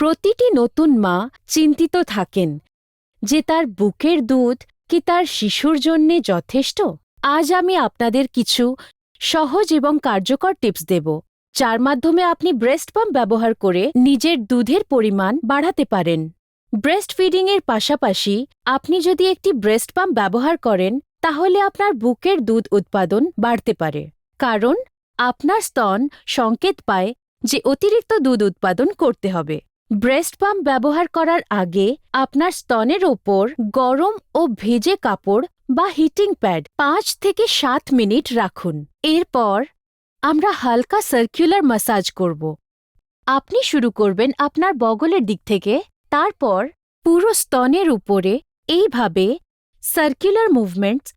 প্রতিটি নতুন মা চিন্তিত থাকেন যে তার বুকের দুধ কি তার শিশুর জন্যে যথেষ্ট? আজ আমি আপনাদের কিছু সহজ এবং কার্যকর টিপস দেব, যার মাধ্যমে আপনি ব্রেস্ট পাম্প ব্যবহার করে নিজের দুধের পরিমাণ বাড়াতে পারেন। ব্রেস্ট ফিডিংয়ের পাশাপাশি আপনি যদি একটি ব্রেস্ট পাম্প ব্যবহার করেন, তাহলে আপনার বুকের দুধ উৎপাদন বাড়তে পারে। কারণ, আপনার স্তন সংকেত পায় যে অতিরিক্ত দুধ উৎপাদন করতে হবে। ব্রেস্ট পাম্প ব্যবহার করার আগে আপনার স্তনের ওপর গরম ও ভেজে কাপড় বা হিটিং প্যাড পাঁচ থেকে সাত মিনিট রাখুন। এরপর আমরা হালকা সার্কুলার মাসাজ করব। আপনি শুরু করবেন আপনার বগলের দিক থেকে, তারপর পুরো স্তনের উপরে এইভাবে সার্কুলার মুভমেন্টস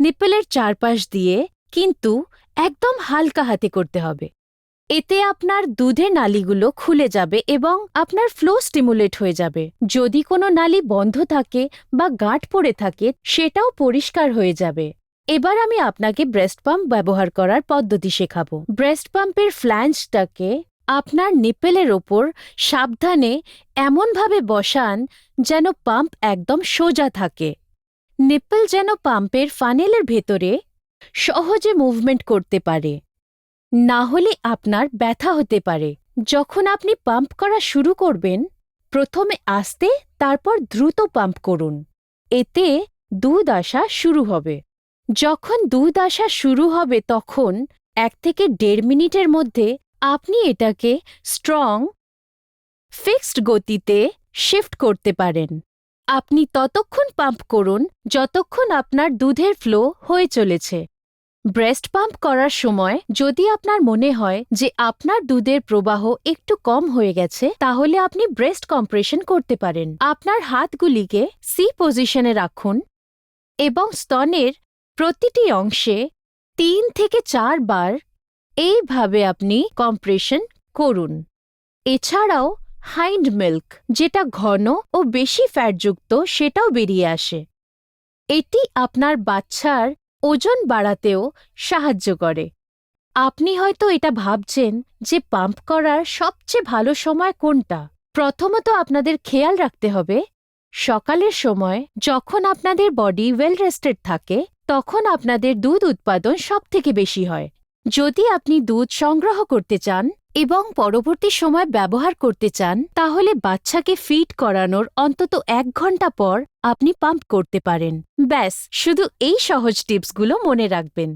নিপলের চারপাশ দিয়ে কিন্তু একদম হালকা হাতে করতে হবে। এতে আপনার দুধের নালিগুলো খুলে যাবে এবং আপনার ফ্লো স্টিমুলেট হয়ে যাবে। যদি কোনো নালি বন্ধ থাকে বা গাঁট পড়ে থাকে, সেটাও পরিষ্কার হয়ে যাবে। এবার আমি আপনাকে ব্রেস্ট পাম্প ব্যবহার করার পদ্ধতি শেখাবো। ব্রেস্ট পাম্পের ফ্ল্যাঞ্জটাকে আপনার নিপেলের ওপর সাবধানে এমনভাবে বসান যেন পাম্প একদম সোজা থাকে। নিপল যেন পাম্পের ফানেলের ভেতরে সহজে মুভমেন্ট করতে পারে। না হলে আপনার ব্যথা হতে পারে। যখন আপনি পাম্প করা শুরু করবেন, প্রথমে আস্তে, তারপর দ্রুত পাম্প করুন। এতে দুধ আসা শুরু হবে। যখন দুধ আসা শুরু হবে, তখন এক থেকে দেড় মিনিটের মধ্যে আপনি এটাকে স্ট্রং, ফিক্সড গতিতে শিফট করতে পারেন। আপনি ততক্ষণ পাম্প করুন, যতক্ষণ আপনার দুধের ফ্লো হয়ে চলেছে। ব্রেস্ট পাম্প করার সময় যদি আপনার মনে হয় যে আপনার দুধের প্রবাহ একটু কম হয়ে গেছে, তাহলে আপনি ব্রেস্ট কম্প্রেশন করতে পারেন। আপনার হাতগুলিকে সি পজিশনে রাখুন এবং স্তনের প্রতিটি অংশে তিন থেকে চার বার এইভাবে আপনি কম্প্রেশন করুন। এছাড়াও হাইন্ড মিল্ক যেটা ঘন ও বেশি ফ্যাটযুক্ত সেটাও বেরিয়ে আসে। এটি আপনার বাচ্চার ওজন বাড়াতেও সাহায্য করে। আপনি হয়তো এটা ভাবছেন যে পাম্প করার সবচেয়ে ভালো সময় কোনটা? প্রথমত আপনাদের খেয়াল রাখতে হবে, সকালের সময় যখন আপনাদের বডি ওয়েল রেস্টেড থাকে, তখন আপনাদের দুধ উৎপাদন সবথেকে বেশি হয়। যদি আপনি দুধ সংগ্রহ করতে চান এবং পরবর্তী সময় ব্যবহার করতে চান, তাহলে বাচ্চাকে ফিড করানোর অন্তত এক ঘণ্টা পর আপনি পাম্প করতে পারেন। ব্যাস, শুধু এই সহজ টিপসগুলো মনে রাখবেন।